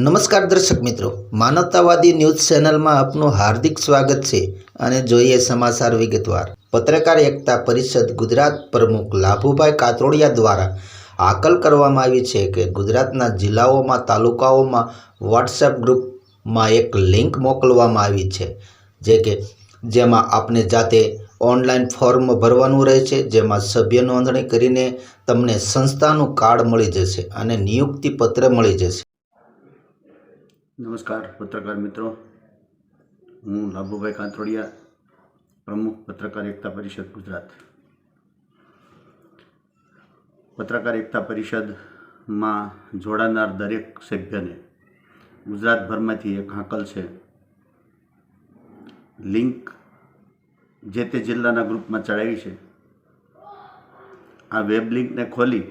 નમસ્કાર દર્શક મિત્રો, માનવતાવાદી ન્યૂઝ ચેનલમાં આપનું હાર્દિક સ્વાગત છે અને જોઈએ સમાચાર વિગતવાર. પત્રકાર એકતા પરિષદ ગુજરાત પ્રમુખ લાભુભાઈ કાતરોડિયા દ્વારા હાકલ કરવામાં આવી છે કે ગુજરાતના જિલ્લાઓમાં, તાલુકાઓમાં વોટ્સએપ ગ્રુપમાં એક લિંક મોકલવામાં આવી છે, જે કે જેમાં આપને જાતે ઓનલાઈન ફોર્મ ભરવાનું રહે છે જેમાં સભ્ય નોંધણી કરીને તમને સંસ્થાનું કાર્ડ મળી જશે અને નિયુક્તિ પત્ર મળી જશે. નમસ્કાર, પત્રકાર મિત્રો. હું લાભુભાઈ કાંતરોડિયા, પ્રમુખ પત્રકાર એકતા પરિષદ ગુજરાત. પત્રકાર એકતા પરિષદમાં જોડાનાર દરેક સભ્યને ગુજરાતભરમાંથી એક હાંકલ છે. લિંક જે તે જિલ્લાના ગ્રુપમાં ચડાવી છે. આ વેબ લિંકને ખોલી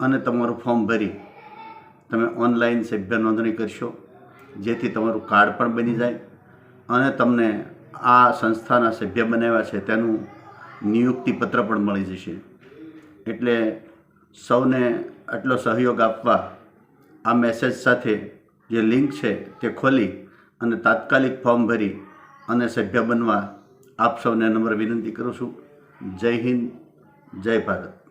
અને તમારું ફોર્મ ભરી તમે ઓનલાઈન સભ્ય નોંધણી કરશો, જેથી તમારું કાર્ડ પણ બની જાય અને તમને આ સંસ્થાના સભ્ય બનાવ્યા છે તેનું નિયુક્તિ પત્ર પણ મળી જશે. એટલે સૌને આટલો સહયોગ આપવા આ મેસેજ સાથે જે લિંક છે તે ખોલી અને તાત્કાલિક ફોર્મ ભરી અને સભ્ય બનવા આપ સૌને નમ્ર વિનંતી કરું છું. જય હિન્દ, જય ભારત.